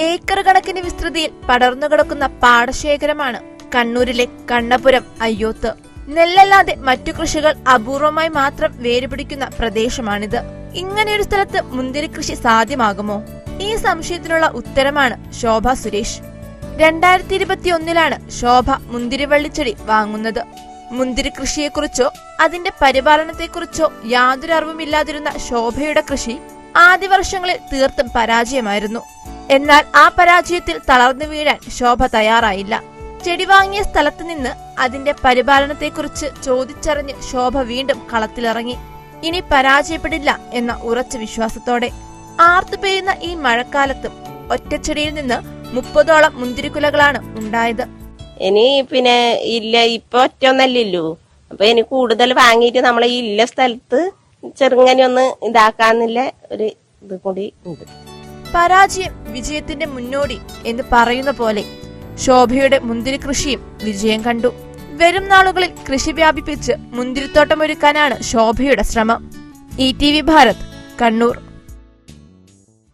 കണക്കിന് വിസ്തൃതിയിൽ പടർന്നു കിടക്കുന്ന പാടശേഖരമാണ് കണ്ണൂരിലെ കണ്ണപുരം അയ്യോത്ത്. നെല്ലല്ലാതെ മറ്റു കൃഷികൾ അപൂർവമായി മാത്രം വേരുപിടിക്കുന്ന പ്രദേശമാണിത്. ഇങ്ങനെയൊരു സ്ഥലത്ത് മുന്തിരി കൃഷി സാധ്യമാകുമോ? ഈ സംശയത്തിനുള്ള ഉത്തരമാണ് ശോഭ സുരേഷ്. രണ്ടായിരത്തി ഇരുപത്തി ഒന്നിലാണ് ശോഭ മുന്തിരിവള്ളിച്ചെടി വാങ്ങുന്നത്. മുന്തിരി കൃഷിയെക്കുറിച്ചോ അതിന്റെ പരിപാലനത്തെക്കുറിച്ചോ യാതൊരു അറിവുമില്ലാതിരുന്ന ശോഭയുടെ കൃഷി ആദ്യ വർഷങ്ങളിൽ തീർത്തും പരാജയമായിരുന്നു. എന്നാൽ ആ പരാജയത്തിൽ തളർന്നു വീഴാൻ ശോഭ തയ്യാറായില്ല. ചെടി വാങ്ങിയ സ്ഥലത്ത് നിന്ന് അതിന്റെ പരിപാലനത്തെക്കുറിച്ച് ചോദിച്ചറിഞ്ഞ് ശോഭ വീണ്ടും കളത്തിലിറങ്ങി. ഇനി പരാജയപ്പെടില്ല എന്ന ഉറച്ച വിശ്വാസത്തോടെ ആർത്തു പെയ്യുന്ന ഈ മഴക്കാലത്തും ഒറ്റച്ചെടിയിൽ നിന്ന് മുപ്പതോളം മുന്തിരിക്കുലകളാണ് ഉണ്ടായത്. ഇനി പിന്നെ ഇല്ല ഇപ്പൊ ഒറ്റ ഒന്നല്ലല്ലോ അപ്പൊ ഇനി കൂടുതൽ വാങ്ങിയിട്ട് നമ്മളെ ഈ ഇല്ല സ്ഥലത്ത് ചെറുങ്ങനെ ഒന്ന് ഇതാക്കാന്നില്ല ഒരു ഇത് കൂടി ഉണ്ട്. പരാജയം വിജയത്തിന്റെ മുന്നോടി എന്ന് പറയുന്ന പോലെ ശോഭയുടെ മുന്തിരി കൃഷിയും വിജയം കണ്ടു. വരും നാളുകളിൽ കൃഷി വ്യാപിപ്പിച്ച് മുന്തിരിത്തോട്ടമൊരുക്കാനാണ് ശോഭയുടെ ശ്രമം. E T V Bharat Kannur.